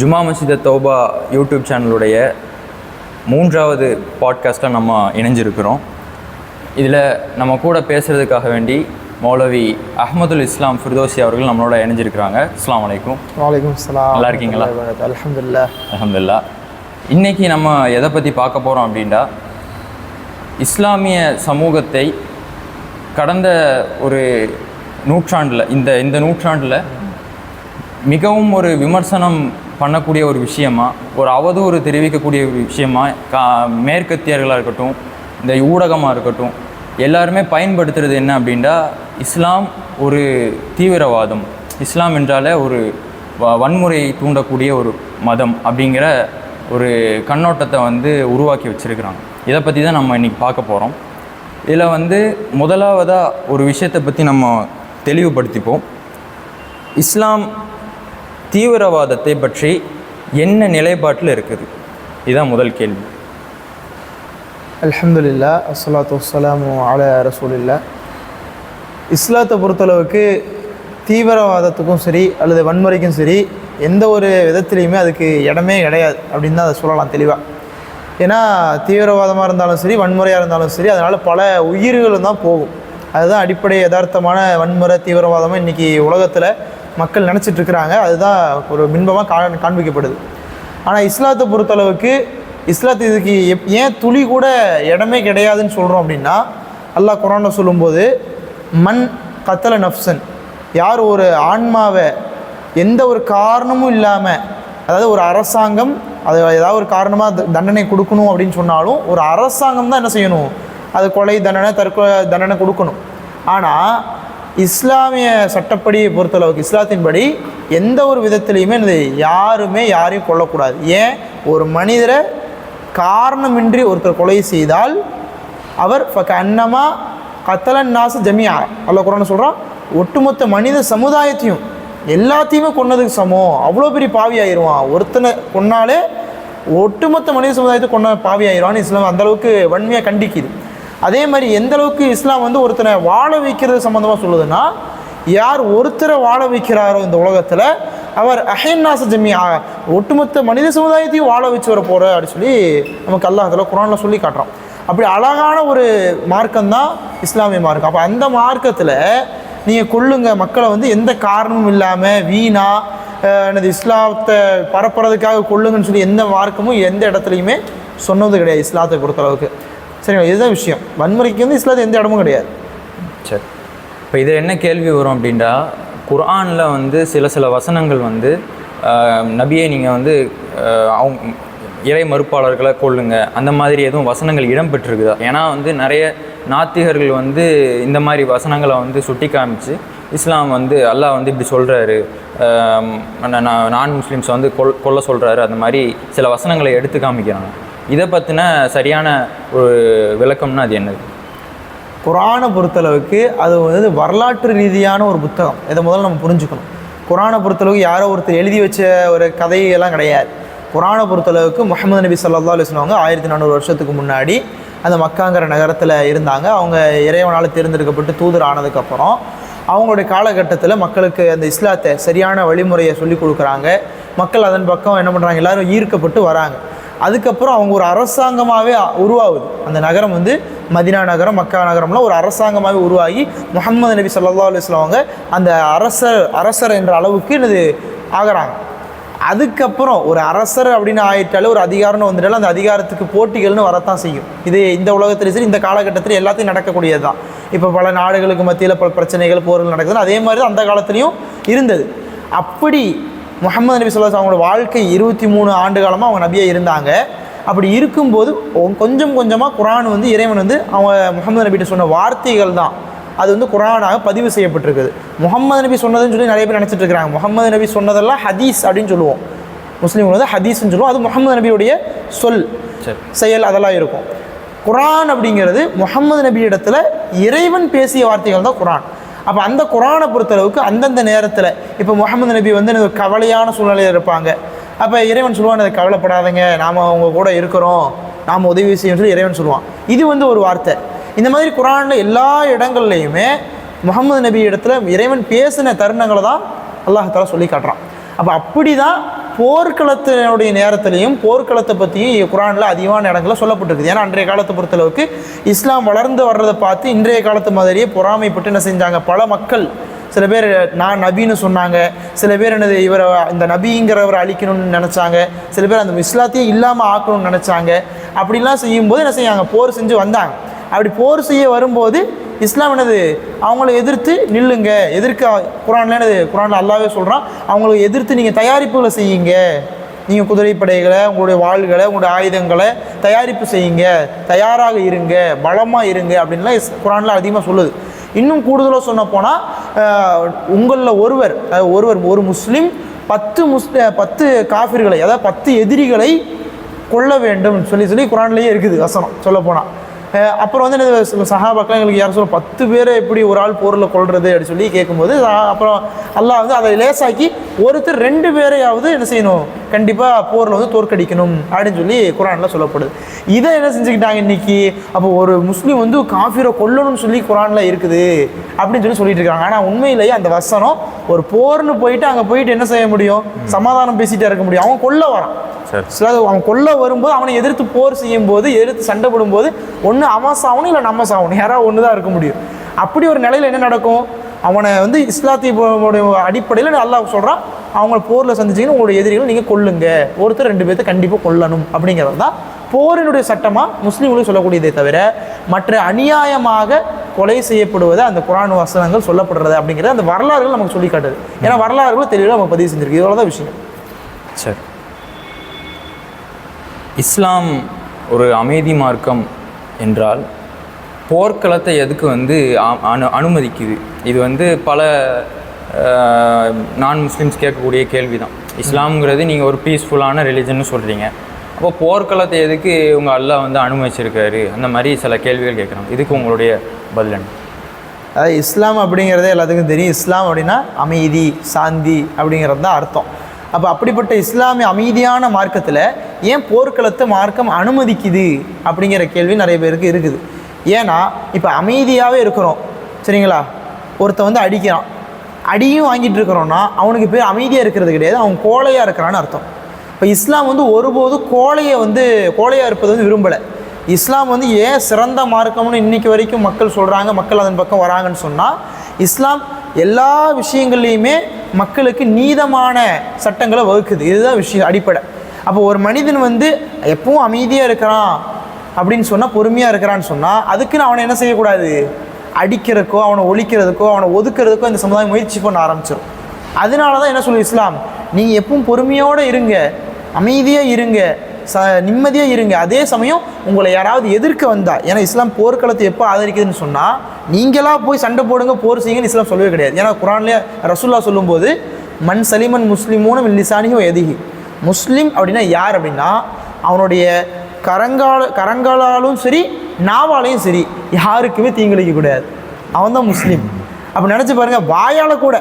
ஜுமா மசித தௌபா யூடியூப் சேனலுடைய மூன்றாவது பாட்காஸ்ட்டாக நம்ம இணைஞ்சிருக்கிறோம். இதில் நம்ம கூட பேசுகிறதுக்காக வேண்டி மௌலவி அஹ்மதுல் இஸ்லாம் ஃபிர்தோசி அவர்கள் நம்மளோட இணைஞ்சிருக்கிறாங்க. அஸ்ஸலாமு அலைக்கும். வலைக்கும் சலாம் நல்லா இருக்கீங்களா? அல்ஹம்துலில்லாஹ் அல்ஹம்துலில்லாஹ் இன்னைக்கு நம்ம எதை பற்றி பார்க்க போகிறோம் அப்படின்னா இஸ்லாமிய சமூகத்தை கடந்த ஒரு நூற்றாண்டில் இந்த இந்த நூற்றாண்டில் மிகவும் ஒரு விமர்சனம் பண்ணக்கூடிய ஒரு விஷயமா ஒரு அவதூறு தெரிவிக்கக்கூடிய ஒரு விஷயமா கா மேற்கத்தியர்களாக இருக்கட்டும் இந்த ஊடகமாக இருக்கட்டும் எல்லாருமே பயன்படுத்துறது என்ன அப்படின்னா இஸ்லாம் ஒரு தீவிரவாதம். இஸ்லாம் என்றாலே ஒரு வ- வன்முறையை தூண்டக்கூடிய ஒரு மதம் அப்படிங்கிற ஒரு கண்ணோட்டத்தை வந்து உருவாக்கி வச்சுருக்கிறாங்க. இதை பற்றி தான் நம்ம இன்றைக்கி பார்க்க போகிறோம் இதில் வந்து முதலாவதாக ஒரு விஷயத்தை பற்றி நம்ம தெளிவுபடுத்திப்போம். இஸ்லாம் தீவிரவாதத்தை பற்றி என்ன நிலைப்பாட்டில் இருக்குது? இதுதான் முதல் கேள்வி. அலமதுல்லா அஸ்லாத்து வஸ்ஸலாமு அல ரசூலில்லா இஸ்லாத்தை பொறுத்தளவுக்கு தீவிரவாதத்துக்கும் சரி அல்லது வன்முறைக்கும் சரி எந்த ஒரு விதத்துலேயுமே அதுக்கு இடமே கிடையாது அப்படின்னு தான் அதை சொல்லலாம் தெளிவாக ஏன்னா தீவிரவாதமாக இருந்தாலும் சரி வன்முறையாக இருந்தாலும் சரி அதனால் பல உயிர்களும் தான் போகும். அதுதான் அடிப்படை யதார்த்தமான வன்முறை தீவிரவாதமாக இன்றைக்கி உலகத்தில் மக்கள் நினச்சிட்டு இருக்கிறாங்க அதுதான் ஒரு பின்பமாக கா காண்பிக்கப்படுது. ஆனால் இஸ்லாத்தை பொறுத்தளவுக்கு இஸ்லாத்து இதுக்கு எப் ஏன் துளி கூட இடமே கிடையாதுன்னு சொல்கிறோம் அப்படின்னா அல்லாஹ் குரானில் சொல்லும்போது மண் கத்தல நஃப்சன் யார் ஒரு ஆன்மாவை எந்த ஒரு காரணமும் இல்லாமல் அதாவது ஒரு அரசாங்கம் அது ஏதாவது ஒரு காரணமாக தண்டனை கொடுக்கணும் அப்படின்னு சொன்னாலும் ஒரு அரசாங்கம் தான் என்ன செய்யணும்? அது கொலை தண்டனை தற்கொலை தண்டனை கொடுக்கணும். ஆனால் இஸ்லாமிய சட்டப்படி பொறுத்தளவுக்கு இஸ்லாத்தின்படி எந்த ஒரு விதத்திலையுமே இந்த யாருமே யாரையும் கொல்லக்கூடாது. ஏன்? ஒரு மனிதரை காரணமின்றி ஒருத்தர் கொலை செய்தால் அவர் அன்னமா கத்தலன் நாசு ஜமியா அல்ல குரான் சொல்கிறான் ஒட்டுமொத்த மனித சமுதாயத்தையும் எல்லாத்தையுமே கொன்னதுக்கு சமம். அவ்வளோ பெரிய பாவி ஆயிடுவான் ஒருத்தனை கொன்னாலே ஒட்டுமொத்த மனித சமுதாயத்தை கொன்ன பாவி ஆயிடுவான்னு இஸ்லாம் அந்தளவுக்கு வன்மையாக கண்டிக்குது. அதே மாதிரி எந்த அளவுக்கு இஸ்லாம் வந்து ஒருத்தனை வாழ வைக்கிறது சம்மந்தமாக சொல்லுதுன்னா யார் ஒருத்தரை வாழ வைக்கிறாரோ இந்த உலகத்தில் அவர் அஹைன்னாச ஜமியா ஒட்டுமொத்த மனித சமுதாயத்தையும் வாழ வச்சு வர போகிற அப்படின்னு சொல்லி நமக்கு அல்லாஹ் அதில் குரானில் சொல்லி காட்டுறோம் அப்படி அழகான ஒரு மார்க்கம் தான் இஸ்லாமிய மார்க்கம். அப்போ அந்த மார்க்கத்தில் நீங்கள் கொள்ளுங்க மக்களை வந்து எந்த காரணமும் இல்லாமல் வீணா எனது இஸ்லாத்தை பரப்புறதுக்காக கொள்ளுங்கன்னு சொல்லி எந்த மார்க்கமும் எந்த இடத்துலையுமே சொன்னது கிடையாது இஸ்லாத்தை பொறுத்தளவுக்கு சரிங்களா இதுதான் விஷயம். வன்முறைக்கு வந்து இஸ்லாத்து எந்த இடமும் கிடையாது. சரி. இப்போ இதில் என்ன கேள்வி வரும் அப்படின்னா குர்ஆனில் வந்து சில சில வசனங்கள் வந்து நபியை நீங்கள் வந்து அவங்க இறை மறுப்பாளர்களை கொள்ளுங்க அந்த மாதிரி எதுவும் வசனங்கள் இடம்பெற்றிருக்குதா? ஏன்னா வந்து நிறைய நாத்திகர்கள் வந்து இந்த மாதிரி வசனங்களை வந்து சுட்டி காமிச்சு இஸ்லாம் வந்து அல்லாஹ் வந்து இப்படி சொல்கிறாரு நான் முஸ்லீம்ஸ் வந்து கொல் கொல்ல சொல்கிறாரு அந்த மாதிரி சில வசனங்களை எடுத்து காமிக்கிறாங்க. இதை பற்றின சரியான ஒரு விளக்கம்னா அது என்னது? குரானை பொறுத்தளவுக்கு அது வந்து வரலாற்று ரீதியான ஒரு புத்தகம். இதை முதல்ல நம்ம புரிஞ்சுக்கணும். குரானை பொறுத்தளவுக்கு யாரோ ஒருத்தர் எழுதி வச்ச ஒரு கதையெல்லாம் கிடையாது. குரானை பொறுத்தளவுக்கு முகமது நபி ஸல்லல்லாஹு அலுவலாங்க ஆயிரத்தி நானூறு வருஷத்துக்கு முன்னாடி அந்த மக்காங்கிற நகரத்தில் இருந்தாங்க. அவங்க இறைவனால் தேர்ந்தெடுக்கப்பட்டு தூதர் ஆனதுக்கப்புறம் அவங்களுடைய காலகட்டத்தில் மக்களுக்கு அந்த இஸ்லாத்தை சரியான வழிமுறையை சொல்லி கொடுக்குறாங்க. மக்கள் அதன் பக்கம் என்ன பண்ணுறாங்க எல்லோரும் ஈர்க்கப்பட்டு வராங்க. அதுக்கப்புறம் அவங்க ஒரு அரசாங்கமாகவே உருவாகுது. அந்த நகரம் வந்து மதினா நகரம் மக்கா நகரம்லாம் ஒரு அரசாங்கமாகவே உருவாகி முகமது நபி சல்லா அலைஹி அவங்க அந்த அரசர் அரசர் என்ற அளவுக்கு இது ஆகிறாங்க. அதுக்கப்புறம் ஒரு அரசர் அப்படின்னு ஆயிட்டாலே ஒரு அதிகாரம்னு வந்துட்டாலும் அந்த அதிகாரத்துக்கு போட்டிகள்னு வரத்தான் செய்யும். இது இந்த உலகத்திலும் சரி இந்த காலகட்டத்தில் எல்லாத்தையும் நடக்கக்கூடியது தான் இப்போ பல நாடுகளுக்கு மத்தியில் பல பிரச்சனைகள் போர்கள் நடக்குதுன்னு அதே மாதிரி தான் அந்த காலத்துலேயும் இருந்தது. அப்படி முகமது நபி சொல்லா அவங்களோட வாழ்க்கை இருபத்தி மூணு ஆண்டு காலமாக அவங்க நபியாக இருந்தாங்க. அப்படி இருக்கும்போது கொஞ்சம் கொஞ்சமாக குரான் வந்து இறைவன் வந்து அவங்க முகமது நபிகிட்ட சொன்ன வார்த்தைகள் தான். அது வந்து குரானாக பதிவு செய்யப்பட்டிருக்குது. முகமது நபி சொன்னதுன்னு சொல்லி நிறைய பேர் நினச்சிட்டு இருக்கிறாங்க. முகமது நபி சொன்னதெல்லாம் ஹதீஸ் அப்படின்னு சொல்லுவோம். முஸ்லீம்கள் வந்து ஹதீஸ்னு சொல்லுவோம். அது முகமது நபியுடைய சொல் செயல் அதெல்லாம் இருக்கும். குரான் அப்படிங்கிறது முகமது நபி இடத்துல இறைவன் பேசிய வார்த்தைகள் தான் குரான். அப்போ அந்த குரானை பொறுத்தளவுக்கு அந்தந்த நேரத்தில் இப்போ முகமது நபி வந்து எனக்கு கவலையான சூழ்நிலையில் இருப்பாங்க. அப்போ இறைவன் சொல்லுவான் அதை கவலைப்படாதீங்க. நாம் அவங்க கூட இருக்கிறோம். நாம் உதவி செய்யும் சொல்லி இறைவன் சொல்லுவான். இது வந்து ஒரு வார்த்தை. இந்த மாதிரி குரானில் எல்லா இடங்கள்லையுமே முகமது நபி இடத்துல இறைவன் பேசின தருணங்களை தான் அல்லாஹால சொல்லி காட்டுறான். அப்போ அப்படி தான் போர்க்களத்தினுடைய நேரத்திலையும் போர்க்களத்தை பற்றியும் குரானில் அதிகமான இடங்களில் சொல்லப்பட்டிருக்குது. ஏன்னா அன்றைய காலத்தை பொறுத்தளவுக்கு இஸ்லாம் வளர்ந்து வர்றதை பார்த்து இன்றைய காலத்து மாதிரியே பொறாமைப்பட்டு என்ன செஞ்சாங்க? பல மக்கள் சில பேர் நான் நபின்னு சொன்னாங்க சில பேர் என்னது இவரை இந்த நபிங்கிறவரை அழிக்கணும்னு நினச்சாங்க சில பேர் அந்த இஸ்லாத்தையே இல்லாமல் ஆக்கணும்னு நினச்சாங்க. அப்படிலாம் செய்யும்போது என்ன செய்யாங்க? போர் செஞ்சு வந்தாங்க. அப்படி போர் செய்ய வரும்போது இஸ்லாம் என்னது? அவங்கள எதிர்த்து நில்லுங்க. எதிர்க்க குரான்ல என்னது? குரான்ல அல்லாவே சொல்கிறான் அவங்களை எதிர்த்து நீங்கள் தயாரிப்புகளை செய்யுங்க. நீங்கள் குதிரைப்படைகளை உங்களுடைய வாள்களை உங்களுடைய ஆயுதங்களை தயாரிப்பு செய்யுங்க. தயாராக இருங்க. பலமாக இருங்க அப்படின்லாம் இஸ் குரானில் அதிகமாக சொல்லுது. இன்னும் கூடுதலாக சொன்ன போனால் உங்களில் ஒருவர் அதாவது ஒருவர் ஒரு முஸ்லீம் பத்து முஸ் பத்து காஃபிர்களை அதாவது பத்து எதிரிகளை கொள்ள வேண்டும் சொல்லி சொல்லி குரான்லேயே இருக்குது வசனம். சொல்ல போனால் அப்புறம் வந்து என்ன சஹாபாக்கெலாம் எங்களுக்கு யாரும் சொல்ல பத்து பேரை எப்படி ஒரு ஆள் போரில் கொள்வது அப்படி சொல்லி கேட்கும்போது அப்புறம் அல்லாஹ் வந்து அதை லேசாக்கி ஒருத்தர் ரெண்டு பேரையாவது என்ன செய்யணும்? கண்டிப்பாக போரில் வந்து தோற்கடிக்கணும் அப்படின்னு சொல்லி குரானில் சொல்லப்படுது. இதை என்ன செஞ்சுக்கிட்டாங்க இன்னைக்கு? அப்போ ஒரு முஸ்லீம் வந்து காஃபிரை கொல்லணும்னு சொல்லி குரானில் இருக்குது அப்படின்னு சொல்லி சொல்லிட்டு இருக்காங்க. ஆனால் உண்மையிலேயே அந்த வசனம் ஒரு போர்னு போயிட்டு அங்கே போயிட்டு என்ன செய்ய முடியும்? சமாதானம் பேசிகிட்டே இருக்க முடியும். அவன் கொல்ல வரான். சரி சில அவன் கொல்ல வரும்போது அவனை எதிர்த்து போர் செய்யும் போது எதிர்த்து சண்டை போடும்போது ஒன்று அவன் சாவணும் இல்லை நம்ம சாவணும் யாராவது ஒன்று தான் இருக்க முடியும். அப்படி ஒரு நிலையில் என்ன நடக்கும்? அவனை வந்து இஸ்லாத்திய அடிப்படையில் அல்லாஹ் சொல்கிறான் அவங்கள போரில் சந்திச்சிங்கன்னு உங்களுடைய எதிரிகள் நீங்கள் கொல்லுங்க. ஒருத்தர் ரெண்டு பேர்த்த கண்டிப்பாக கொல்லணும் அப்படிங்கிறது தான் போரினுடைய சட்டமாக முஸ்லீம்களும் சொல்லக்கூடியதே தவிர மற்ற அநியாயமாக கொலை செய்யப்படுவது அந்த குரான் வசனங்கள் சொல்லப்படுறது அப்படிங்கிறது அந்த வரலாறுகள் நமக்கு சொல்லி காட்டுது ஏன்னா வரலாறுகள் தெளிவாக நம்ம பதிவு செஞ்சிருக்கு இதோட தான் விஷயம். சரி இஸ்லாம் ஒரு அமைதி மார்க்கம் என்றால் போர்க்களத்தை எதுக்கு வந்து அனு அனுமதிக்குது? இது வந்து பல நான் முஸ்லீம்ஸ் கேட்கக்கூடிய கேள்வி தான் இஸ்லாம்ங்கிறது நீங்கள் ஒரு பீஸ்ஃபுல்லான ரிலிஜன்னு சொல்கிறீங்க அப்போ போர்க்களத்தை எதுக்கு உங்கள் அல்லாஹ் வந்து அனுமதிச்சிருக்காரு? அந்த மாதிரி சில கேள்விகள் கேட்குறாங்க இதுக்கு உங்களுடைய பதில் என்ன? அதாவது இஸ்லாம் அப்படிங்கிறதே எல்லாத்துக்கும் தெரியும். இஸ்லாம் அப்படின்னா அமைதி சாந்தி அப்படிங்கிறது தான் அர்த்தம். அப்போ அப்படிப்பட்ட இஸ்லாமிய அமைதியான மார்க்கத்தில் ஏன் போர்க்களத்தை மார்க்கம் அனுமதிக்குது அப்படிங்கிற கேள்வி நிறைய பேருக்கு இருக்குது. ஏன்னா இப்போ அமைதியாகவே இருக்கிறோம். சரிங்களா? ஒருத்தன் வந்து அடிக்கிறான். அடியும் வாங்கிட்டு இருக்கிறோன்னா அவனுக்கு பேர் அமைதியாக இருக்கிறது கிடையாது. அவன் கோழையாக இருக்கிறான்னு அர்த்தம். இப்போ இஸ்லாம் வந்து ஒருபோதும் கோழையை வந்து கோழையாக இருப்பது வந்து விரும்பலை. இஸ்லாம் வந்து ஏன் சிறந்த மார்க்கம்னு இன்னைக்கு வரைக்கும் மக்கள் சொல்கிறாங்க மக்கள் அதன் பக்கம் வராங்கன்னு சொன்னால் இஸ்லாம் எல்லா விஷயங்கள்லையுமே மக்களுக்கு நீதமான சட்டங்களை வகுக்குது. இதுதான் விஷயம் அடிப்படை. அப்போ ஒரு மனிதன் வந்து எப்பவும் அமைதியாக இருக்கிறான் அப்படின்னு சொன்னால் பொறுமையாக இருக்கிறான்னு சொன்னால் அதுக்குன்னு அவனை என்ன செய்யக்கூடாது? அடிக்கிறதுக்கோ அவனை ஒழிக்கிறதுக்கோ அவனை ஒதுக்குறதுக்கோ இந்த சமுதாயம் முயற்சி பண்ண ஆரம்பிச்சிடும் அதனால தான் என்ன சொல்லு இஸ்லாம்? நீங்கள் எப்பவும் பொறுமையோடு இருங்க. அமைதியாக இருங்க. ச நிம்மதியாக இருங்க. அதே சமயம் உங்களை யாராவது எதிர்க்க வந்தா ஏன்னா இஸ்லாம் போர்க்களத்தை எப்போ ஆதரிக்குதுன்னு சொன்னால் நீங்களாக போய் சண்டை போடுங்க போர் செய்யுங்கன்னு இஸ்லாம் சொல்லவே கிடையாது. ஏன்னா குரான்லேயே ரசுல்லா சொல்லும்போது மண் சலிமன் முஸ்லீமோனும் லிசானிஹோ எதிகி முஸ்லீம் அப்படின்னா யார் அப்படின்னா அவனுடைய கரங்கால கரங்களாலும் சரி நாவாலையும் சரி யாருக்குமே தீங்கிழிக்க கூடாது. அவன் தான் முஸ்லீம். அப்போ நினச்சி பாருங்க வாயால் கூட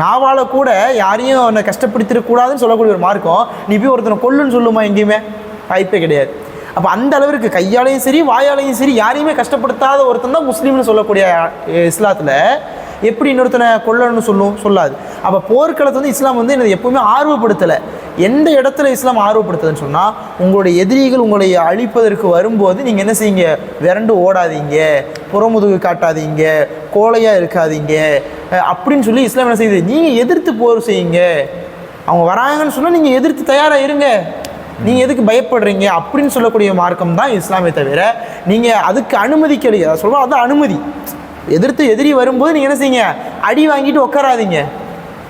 நாவால் கூட யாரையும் அவனை கஷ்டப்படுத்திடக்கூடாதுன்னு சொல்லக்கூடிய ஒரு மார்க்கம் நீ போய் ஒருத்தனை கொல்லுன்னு சொல்லுமா எங்கேயுமே? வாய்ப்பே கிடையாது. அப்போ அந்த அளவிற்கு கையாலையும் சரி வாயாலையும் சரி யாரையுமே கஷ்டப்படுத்தாத ஒருத்தன் தான் முஸ்லீம்னு சொல்லக்கூடிய இஸ்லாத்தில் எப்படி இன்னொருத்தனை கொல்லணும்னு சொல்லும் சொல்லாது. அப்போ போர்க்களத்தை வந்து இஸ்லாம் வந்து என்னது எப்பவுமே ஆர்வப்படுத்தலை. எந்த இடத்துல இஸ்லாம் ஆர்வப்படுத்துதுன்னு சொன்னால் உங்களுடைய எதிரிகள் உங்களை அழிப்பதற்கு வரும்போது நீங்கள் என்ன செய்யுங்க விரண்டு ஓடாதீங்க புறமுதுகு காட்டாதீங்க கோழையாக இருக்காதீங்க அப்படின்னு சொல்லி இஸ்லாம் என்ன செய்யுது? நீங்கள் எதிர்த்து போர் செய்யுங்க. அவங்க வராங்கன்னு சொன்னால் நீங்கள் எதிர்த்து தயாராக இருங்க. நீங்கள் எதுக்கு பயப்படுறீங்க அப்படின்னு சொல்லக்கூடிய மார்க்கம் தான் இஸ்லாமே தவிர நீங்கள் அதுக்கு அனுமதிக்கலையே அதை சொல்லுவோம் அதான் அனுமதி. எதிர்த்து எதிரி வரும்போது நீங்கள் என்ன செய்யுங்க? அடி வாங்கிட்டு உட்காராதீங்க